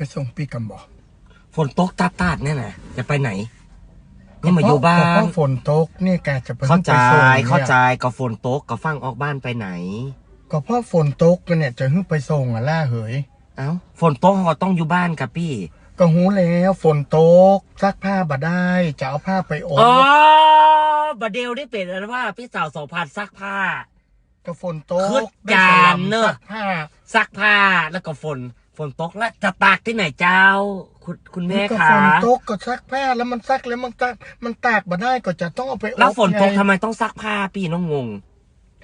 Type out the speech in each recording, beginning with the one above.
ไปส่งปีกำบอกฝนตกตาตาดๆเนี่ยนะจะไปไหนนี่มาอยู่บ้าก็เพนราะฝนตกนี่แกจะไปเข้าใจไปส่งนี่ยเข้าใจก็ฝนตกก็ฟังออกบ้านไปไหน ก็เพราะฝนตกเนี่ยจะขึ้นไปส่งอะล่าเหยเอ้าฝนตกก็ต้องอยู่บ้านกับพี่ ก็หูแล้วฝนตกซักผ้าบ่ได้จะเอาผ้าไปอบอ๋อบัดเดลได้เป็นอะไรว่าพี่สาวสองพันซักผ้าก็ฝนตขึ้กนได้จาสนลับเนอะซักผ้า ซักผ้าแล้วก็ฝนฝ นตกแล้วจะตากที่ไหนเจ้า คุณคุณแม่ก็คะฝนตกก็ซักผ้าแล้วมันซักแล้วมันตากมันตากบ่ได้ก็จะต้องเอาไปอบแล้วฝนตกไงทำไมต้องซักผ้าพี่น้องงง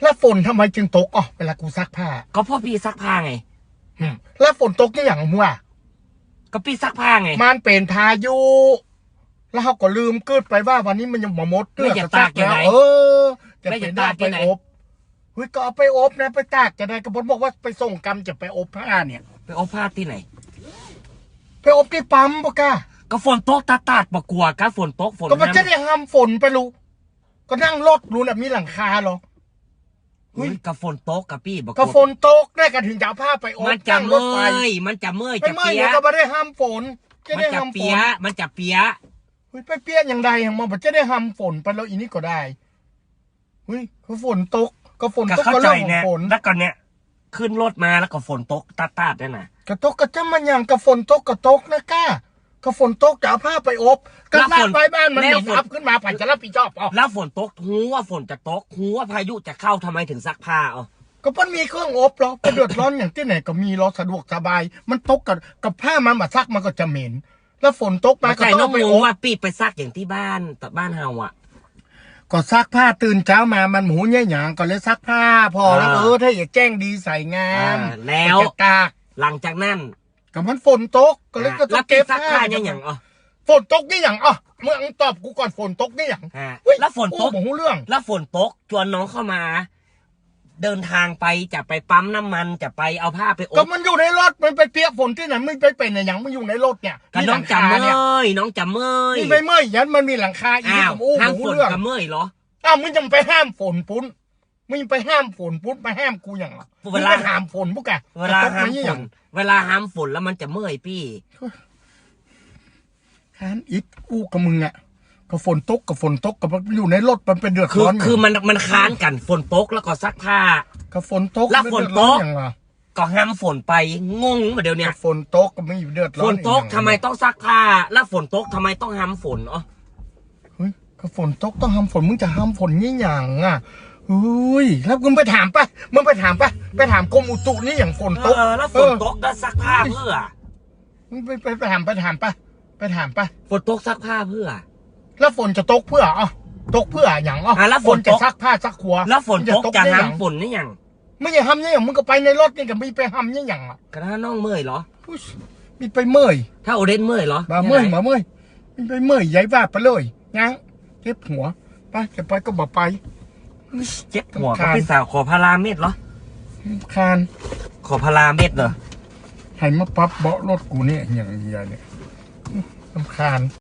แล้วฝนทำไมจึงตกอ๋อเวลากูซักผ้าก็เพ่อพี่ซักผ้าไง อืมแล้วฝนตกนี่อย่างหัวก็พี่ซักผ้าไงมันเป็นพายุ แล้วเขาก็ลืมเกิดไปว่าวันนี้มันยังหมอมดเลือดไม่จะจะซักตากยังแล้วไงเออจะไม่เป็จะนได้ตากไปยังไงอบเฮ้ยก็เอาไปอบนะ ไปตากจะได้กระพนบอกว่าไปส่งกรรมจะไปอบผ้าเนี่ย ไปเอาผ้าที่ไหน ไปอบที่ปั๊มปะก้าก็ฝนตกตาตาดปะกลัวก็ฝนตกฝนก็มันจะำได้ห้ามฝนไปรู้ก็นั่งรถรู้นะมีหลังคาเหรอเฮ้เฮ้ยยก็ฝนตกกับพี่บอกก็ฝนตกได้ก็ถึงจะเอาผ้าไปอบมันจะนั่งรเมื่ถไปอยมันจะเมื่อยไปจะเมื่อยเปียเนี่ยก็ไม่ได้ห้ามฝนจะมันได้จะห้ามฝเปียนมันจะเปียเฮ้ยไปเปียกอย่างใดอย่างมันจะได้ห้ามฝนไปแล้วอีนี่ก็ได้เฮ้ยก็ฝนตกก็ฝนก็ตกเข้าก็ใจเรื่องขอเนี่ยงฝนแล้วก็เนี่ย ขึ้นรถมาแล้วก็ฝนตกตาตาดๆเนี่ยนะ กระตกกระจ้ามันอย่างกระฝนตกกระตกนะก้าก็ฝนตกจะเอาผ้าไปอบก็ลากไปบ้านมันหนีอัพขึ้นมาผ่านจะรับผิดชอบเอาแล้วฝนตกหูว่าฝนจะตกหูว่าพายุจะเข้าทำไมถึงซักผ้าเอาก็มันมีเครื่องอบหรอไปเดือดร้อนอย่างที่ไหนก็มีรอสะดวกสบาย มันตกกับกับผ้ามันมาซักมันก็จะเหม็น แล้วฝนตกมามาก็ใจต้องน้อเอางไปงองบว่าปีไปซักอย่างที่บ้านแต่บ้านเฮาอะ ก็ซักผ้าตื่นเช้ามามันหมูเนี่ยหยางก็เลยซักผ้า พอแล้วอ่าเออถ้าอยากแจ้งดีใส่งามอ่าแล้วก็จะตากหลังจากนั้นก็มันฝนตกก็เลยก็ต้แล้อวงปีเก็บซักผ้าผ้าเนี่ยอย่างอ๋อฝนตกนี่อย่างอะเมื่อมึงตอบกูก่อนฝนตกนี่อย่างฮะเฮ้ยแล้วฝนตกกูบอกเรื่อง แล้วฝนตกชวนน้องเข้ามา เดินทางไปจะไปปั๊มน้ำมันจะไปเอาผ้าไปอก็บมันอยู่ในรถมันไปเปียกฝนที่ไหนมึงไปเป็นอะไรอย่างมึงอยู่ในรถเนี่ยกับน้องมีหจำลัเมคาเนี่ยยน้องจำเมยนี่ไปเมื่อยยันมันมีหลังคาอีกอ้าวผมอู้ห้ามหูฝนเรื่องกับเมยเหรอ อ้าวมึงจะไปห้ามฝนปุ้นมึงไปห้ามฝนปุ้นไปห้ามกูอย่างไรเวลามึงไปห้ามฝนพวกแกเวลาตกห้ามยี่ฝอย่านงเวลาห้ามฝนแล้วมันจะเมื่อยพี่ค้านอิดกูกับมึงอะ ก็ฝนตกกับฝนตกกับอยู่ในรถมันเป็นเดือดคือร้อนคือมันมันค้านกันฝนตกแล้วก็ซักผ้ากับฝนตกแล้วมัฝนเดือดร้อตกอย่างไรก็ห้ามฝนไปงงมาเดี๋ยวเนี้ยกับฝนตกก็ไม่เดือดร้ฝอนนตกทำไมต้องซักผ้า แล้วฝนตกทำไมต้องห้ามฝนอ๋อเฮ้ยกับฝนตกต้องห้ามฝนมึงจะห้ามฝนยี่อย่างอะเฮ้ยแล้วมึงไปถามปะมึงไปถามปะไปถามกรมอุตุนี่อย่างฝนตกเออแล้วฝนตกก็ซักผ้าเพื่อมึงไปไปไปถามไปถามปะไปถามปะฝนตกซักผ้าเพื่อ แล้วฝนจะตกเพื่ออะตกเพื่ออย่างอะอะแล้วฝนจะตกซักผ้าซักหัวแล้วฝนตกจะได้ห้าอมย่างฝนนี่ยังไม่อย่าห้ามเนี่ยอย่างมึงก็ไปในรถนี่กับมีไปห้ามเนี่ยอย่างอะกระน้าน้องเมื่อยเหรออุ๊ยมีไปเมื่อยถ้าโอเดนเมื่อยเหรอมาเมื่อยงไงมาเมื่อยมีไปเมื่อยย้ายว่าไปเลยงั้งเจ็บหัวไปจะไปก็บอกไปเจ็บหัวรำคาญพี่สาวขอพาราเม็ดเหรอคานขอพาราเม็ดเหรอให้มาปรั๊บเบาะรถกูเนี่ยอย่างเดียวเนี่ยลำคาญ